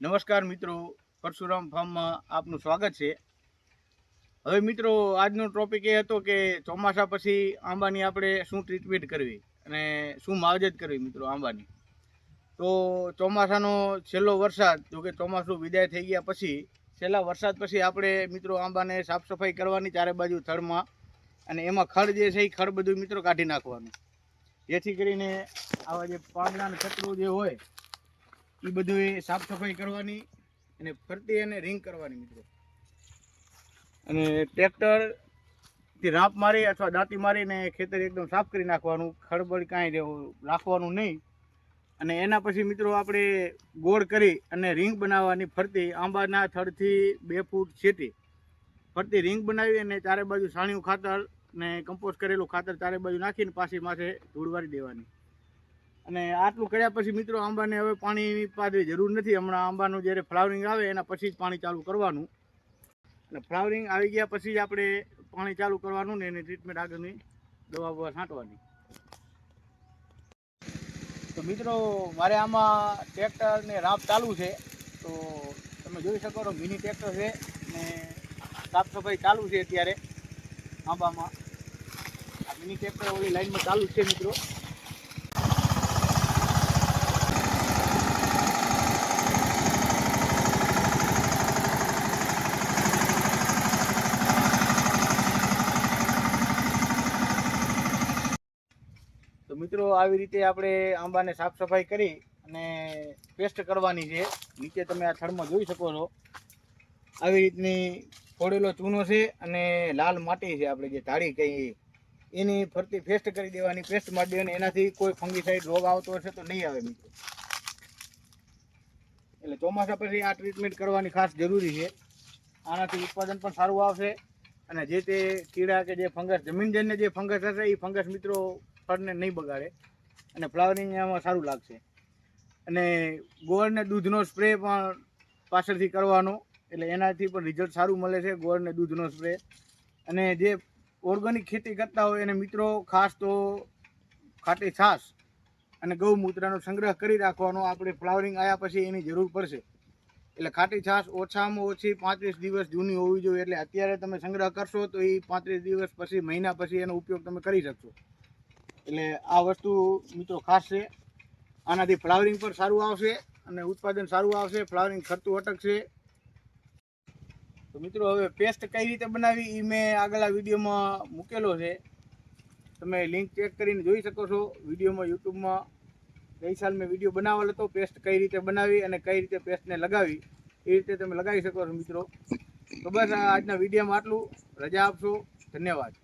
નમસ્કાર મિત્રો, પરશુરામ ફાર્મમાં આપનું સ્વાગત છે. હવે મિત્રો, આજનો ટોપિક એ હતો કે ચોમાસા પછી આંબાની આપણે શું ટ્રીટમેન્ટ કરવી અને શું માવજત કરવી મિત્રો આંબાની? તો ચોમાસાનો છેલ્લો વરસાદ, જો કે ચોમાસું વિદાય થઈ ગયા પછી, છેલ્લા વરસાદ પછી આપણે મિત્રો આંબાને સાફ સફાઈ કરવાની ચારે બાજુ થડમાં અને એમાં ખડ જે છે એ ખડ બધું મિત્રો કાઢી નાખવાનું. જેથી કરીને આવા જે પાંદડા છતરું જે હોય એ બધું સાફ સફાઈ કરવાની અને ફરતી અને રિંગ કરવાની મિત્રો. અને ટ્રેક્ટરથી રાંપ મારી અથવા દાંતી મારીને ખેતર એકદમ સાફ કરી નાખવાનું, ખડબડ કાંઈ રહેવું રાખવાનું નહીં. અને એના પછી મિત્રો આપણે ગોળ કરી અને રિંગ બનાવવાની ફરતી આંબાના થડથી બે ફૂટ છેટી. ફરતી રિંગ બનાવી અને ચારે બાજુ સાણિયું ખાતર ને કમ્પોસ્ટ કરેલું ખાતર ચારે બાજુ નાખીને પાછી માથે ધૂળવારી દેવાની. અને આટલું કર્યા પછી મિત્રો આંબાને હવે પાણી પાડવી જરૂર નથી. હમણાં આંબાનું જ્યારે ફ્લાવરિંગ આવે, એના પછી જ પાણી ચાલુ કરવાનું. એટલે ફ્લાવરિંગ આવી ગયા પછી આપણે પાણી ચાલુ કરવાનું ને એની ટ્રીટમેન્ટ આગળની દવા બવા છાંટવાની. તો મિત્રો, મારે આમાં ટ્રેક્ટર ને રાપ ચાલુ છે. તો તમે જોઈ શકો છો મિની ટ્રેક્ટર છે ને સાફ સફાઈ ચાલુ છે અત્યારે આંબામાં. આ મિની ટ્રેક્ટર ઓલી લાઈનમાં ચાલુ છે મિત્રો. તો મિત્રો આવી રીતે આપણે આંબાને સાફ સફાઈ કરી અને પેસ્ટ કરવાની છે. નીચે તમે આ થડમાં જોઈ શકો છો. આવી રીતની ફોડેલો ચૂનો છે અને લાલ માટી છે આપણે જે ધાડી કહીએ. એની ફરતી પેસ્ટ કરી દેવાની. પેસ્ટ મારી દેવાની એનાથી કોઈ ફંગીસાઇડ રોગ આવતો હશે તો નહીં આવે મિત્રો. એટલે ચોમાસા પછી આ ટ્રીટમેન્ટ કરવાની ખાસ જરૂરી છે. આનાથી ઉત્પાદન પણ સારું આવશે. અને જે તે કીડા કે જે ફંગસ જમીનજન્ય જે ફંગસ હશે એ ફંગસ મિત્રો ફળને નહીં બગાડે. અને ફ્લાવરિંગ એમાં સારું લાગશે. અને ગોળને દૂધનો સ્પ્રે પણ પાછળથી કરવાનો. એટલે એનાથી પણ રિઝલ્ટ સારું મળે છે ગોળને દૂધનો સ્પ્રે. અને જે ઓર્ગેનિક ખેતી કરતા હોય એને મિત્રો ખાસ તો ખાટી છાશ અને ગૌમૂત્રનો સંગ્રહ કરી રાખવાનો આપણે ફ્લાવરિંગ આવ્યા પછી એની જરૂર પડશે. એટલે ખાટી છાશ ઓછામાં ઓછી પાંત્રીસ દિવસ જૂની હોવી જોઈએ. એટલે અત્યારે તમે સંગ્રહ કરશો તો એ પાંત્રીસ દિવસ પછી, મહિના પછી એનો ઉપયોગ તમે કરી શકશો. એટલે આ વસ્તુ મિત્રો ખાસ છે. આનાથી ફ્લાવરિંગ પણ સારું આવશે અને ઉત્પાદન સારું આવશે, ફ્લાવરિંગ ખર્ચું અટકશે. તો મિત્રો હવે પેસ્ટ કઈ રીતે બનાવી એ મેં આગલા વિડીયોમાં મૂકેલો છે. તમે લિંક ચેક કરીને જોઈ શકો છો. વિડીયોમાં, યુટ્યુબમાં ગઈ સાલ મેં વીડિયો બનાવેલો હતો, પેસ્ટ કઈ રીતે બનાવી અને કઈ રીતે પેસ્ટને લગાવી. એ રીતે તમે લગાવી શકો છો મિત્રો. તો બસ આજના વિડીયોમાં આટલું. રજા આપશો. ધન્યવાદ.